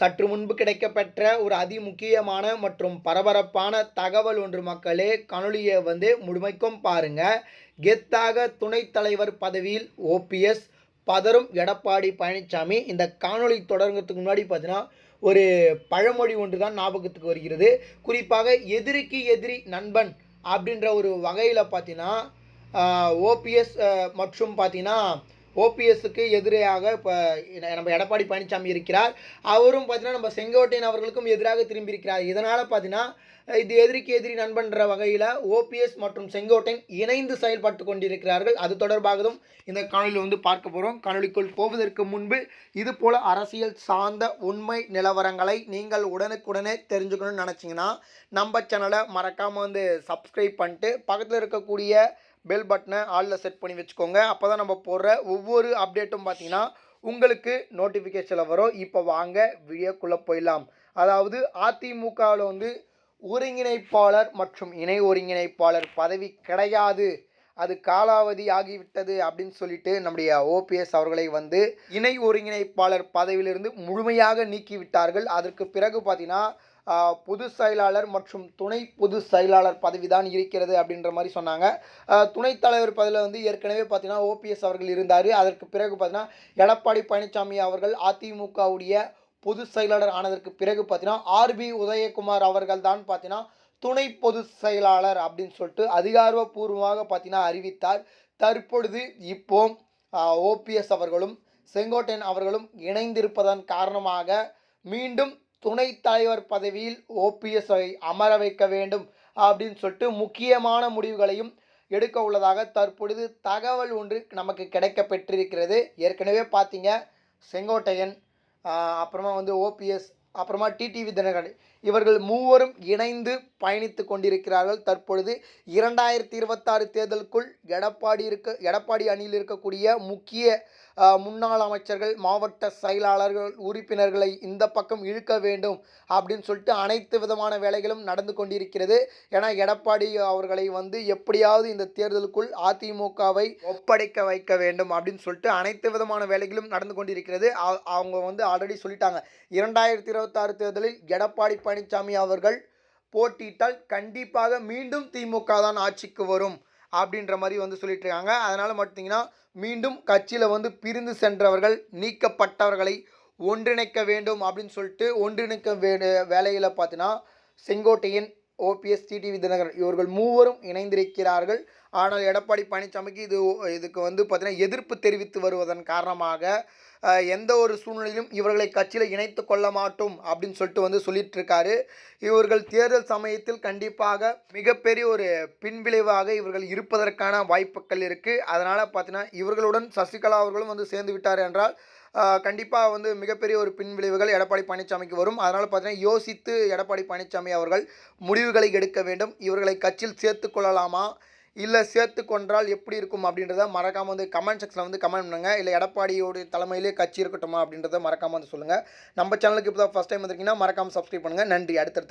சற்று முன்பு கிடைக்கப்பெற்ற ஒரு அதிமுக்கியமான மற்றும் பரபரப்பான தகவல் ஒன்று மக்களே காணொலியை வந்து முழுமைக்கும் பாருங்க. கெத்தாக துணைத் தலைவர் பதவியில் ஓபிஎஸ் பதறும் எடப்பாடி பழனிசாமி இந்த காணொளி தொடங்குறதுக்கு முன்னாடி பார்த்தீங்கன்னா ஒரு பழமொழி ஒன்று தான் ஞாபகத்துக்கு வருகிறது. குறிப்பாக எதிரிக்கு எதிரி நண்பன் அப்படின்ற ஒரு வகையில் பார்த்தீங்கன்னா ஓபிஎஸ் மற்றும் பார்த்தீங்கன்னா ஓபிஎஸ்க்கு எதிராக இப்போ நம்ம எடப்பாடி பழனிசாமி இருக்கிறார். அவரும் பார்த்தீங்கன்னா நம்ம செங்கோட்டையன் அவர்களுக்கும் எதிராக திரும்பியிருக்கிறார். இதனால் பார்த்தீங்கன்னா இது எதிரிக்கு எதிரி நண்பன்ற வகையில் ஓபிஎஸ் மற்றும் செங்கோட்டையன் இணைந்து செயல்பட்டு கொண்டிருக்கிறார்கள். அது தொடர்பாகவும் இந்த காணொலியில் வந்து பார்க்க போகிறோம் காணொலிக்குள் போவதற்கு முன்பு இது போல் அரசியல் சார்ந்த உண்மை நிலவரங்களை நீங்கள் உடனுக்குடனே தெரிஞ்சுக்கணும்னு நினச்சிங்கன்னா நம்ம சேனலை மறக்காமல் வந்து சப்ஸ்கிரைப் பண்ணிட்டு பக்கத்தில் இருக்கக்கூடிய பெல் பட்டனை ஆளில் செட் பண்ணி வச்சுக்கோங்க. அப்போ தான் நம்ம போடுற ஒவ்வொரு அப்டேட்டும் பார்த்தீங்கன்னா உங்களுக்கு நோட்டிஃபிகேஷனில் வரும். இப்போ வாங்க வீடியோக்குள்ளே போயிடலாம். அதாவது அதிமுகவில் வந்து ஒருங்கிணைப்பாளர் மற்றும் இணை ஒருங்கிணைப்பாளர் பதவி கிடையாது. அது காலாவதி ஆகிவிட்டது அப்படின்னு சொல்லிட்டு நம்முடைய ஓபிஎஸ் அவர்களை வந்து இணை ஒருங்கிணைப்பாளர் பதவியிலிருந்து முழுமையாக நீக்கிவிட்டார்கள். அதற்கு பிறகு பார்த்தீங்கன்னா பொதுச் பொது செயலாளர் மற்றும் துணை பொது செயலாளர் பதவி தான் இருக்கிறது அப்படின்ற மாதிரி சொன்னாங்க. துணைத் தலைவர் பதவியில் வந்து ஏற்கனவே பார்த்தீங்கன்னா ஓபிஎஸ் அவர்கள் இருந்தார். அதற்கு பிறகு பார்த்தீங்கன்னா எடப்பாடி பழனிசாமி அவர்கள் அதிமுகவுடைய பொது செயலாளர் ஆனதற்கு பிறகு பார்த்தீங்கன்னா ஆர்பி உதயகுமார் அவர்கள் தான் பார்த்தீங்கன்னா துணை பொது செயலாளர் அப்படின்னு சொல்லிட்டு அதிகாரப்பூர்வமாக பார்த்தீங்கன்னா அறிவித்தார். தற்பொழுது இப்போ ஓபிஎஸ் அவர்களும் செங்கோட்டையன் அவர்களும் இணைந்திருப்பதன் காரணமாக மீண்டும் துணைத் தலைவர் பதவியில் ஓபிஎஸ்ஐ அமர வைக்க வேண்டும் அப்படின்னு சொல்லிட்டு முக்கியமான முடிவுகளையும் எடுக்க உள்ளதாக தற்பொழுது தகவல் ஒன்று நமக்கு கிடைக்க பெற்றிருக்கிறது ஏற்கனவே பார்த்தீங்க செங்கோட்டையன் அப்புறமா வந்து ஓபிஎஸ் அப்புறமா டிடிவி தினகரன் இவர்கள் மூவரும் இணைந்து பயணித்து கொண்டிருக்கிறார்கள். தற்பொழுது இரண்டாயிரத்தி இருபத்தாறு தேர்தலுக்குள் எடப்பாடி இருக்க எடப்பாடி அணியில் இருக்கக்கூடிய முக்கிய முன்னாள் அமைச்சர்கள் மாவட்ட செயலாளர்கள் உறுப்பினர்களை இந்த பக்கம் இழுக்க வேண்டும் அப்படின்னு சொல்லிட்டு அனைத்து விதமான வேலைகளும் நடந்து கொண்டிருக்கிறது. ஏன்னா எடப்பாடி அவர்களை வந்து எப்படியாவது இந்த தேர்தலுக்குள் அதிமுகவை ஒப்படைக்க வைக்க வேண்டும் அப்படின்னு சொல்லிட்டு அனைத்து விதமான வேலைகளும் நடந்து கொண்டிருக்கிறது. அவங்க வந்து ஆல்ரெடி சொல்லிட்டாங்க. இரண்டாயிரத்தி இருபத்தாறு தேர்தலில் எடப்பாடி பழனிசாமி அவர்கள் போட்டியிட்டால் கண்டிப்பாக மீண்டும் திமுக தான் ஆட்சிக்கு வரும் அப்படின்ற மாதிரி வந்து சொல்லிட்டு இருக்காங்க அதனால் பார்த்தீங்கன்னா மீண்டும் கட்சியில் வந்து பிரிந்து சென்றவர்கள் நீக்கப்பட்டவர்களை ஒன்றிணைக்க வேண்டும் அப்படின்னு சொல்லிட்டு ஒன்றிணைக்க வே வேலையில் பார்த்தீங்கன்னா செங்கோட்டையன் ஓபிஎஸ் டிடிவி தினகரன் இவர்கள் மூவரும் இணைந்திருக்கிறார்கள். ஆனால் எடப்பாடி பழனிசாமிக்கு இது இதுக்கு வந்து பார்த்திங்கன்னா எதிர்ப்பு தெரிவித்து வருவதன் காரணமாக எந்த ஒரு சூழ்நிலையிலும் இவர்களை கட்சியில் இணைத்து கொள்ள மாட்டோம் அப்படின்னு சொல்லிட்டு வந்து சொல்லிட்டு இருக்காரு இவர்கள் தேர்தல் சமயத்தில் கண்டிப்பாக மிகப்பெரிய ஒரு பின்விளைவாக இவர்கள் இருப்பதற்கான வாய்ப்புகள் இருக்குது அதனால் பார்த்தீங்கன்னா இவர்களுடன் சசிகலா அவர்களும் வந்து சேர்ந்து விட்டார் என்றால் கண்டிப்பாக வந்து மிகப்பெரிய ஒரு பின்விளைவுகள் எடப்பாடி பழனிசாமிக்கு வரும். அதனால் பார்த்தீங்கன்னா யோசித்து எடப்பாடி பழனிசாமி அவர்கள் முடிவுகளை எடுக்க வேண்டும். இவர்களை கட்சியில் சேர்த்து கொள்ளலாமா? இல்லை சேர்த்து கொன்றால் எப்படி இருக்கும் அப்படின்றத மறக்காமல் வந்து கமெண்ட் செக்ஷனில் வந்து கமெண்ட் பண்ணுங்கள் இல்லை எடப்பாடியோட தலைமையிலே கட்சி இருக்கட்டுமா அப்படின்றத மறக்காமல் வந்து சொல்லுங்கள் நம்ம சேனலுக்கு இப்போ தான் ஃபஸ்ட் டைம் வந்திருக்கீங்கன்னா மறக்காமல் சப்ஸ்கிரைப் பண்ணுங்கள் நன்றி. அடுத்தடுத்த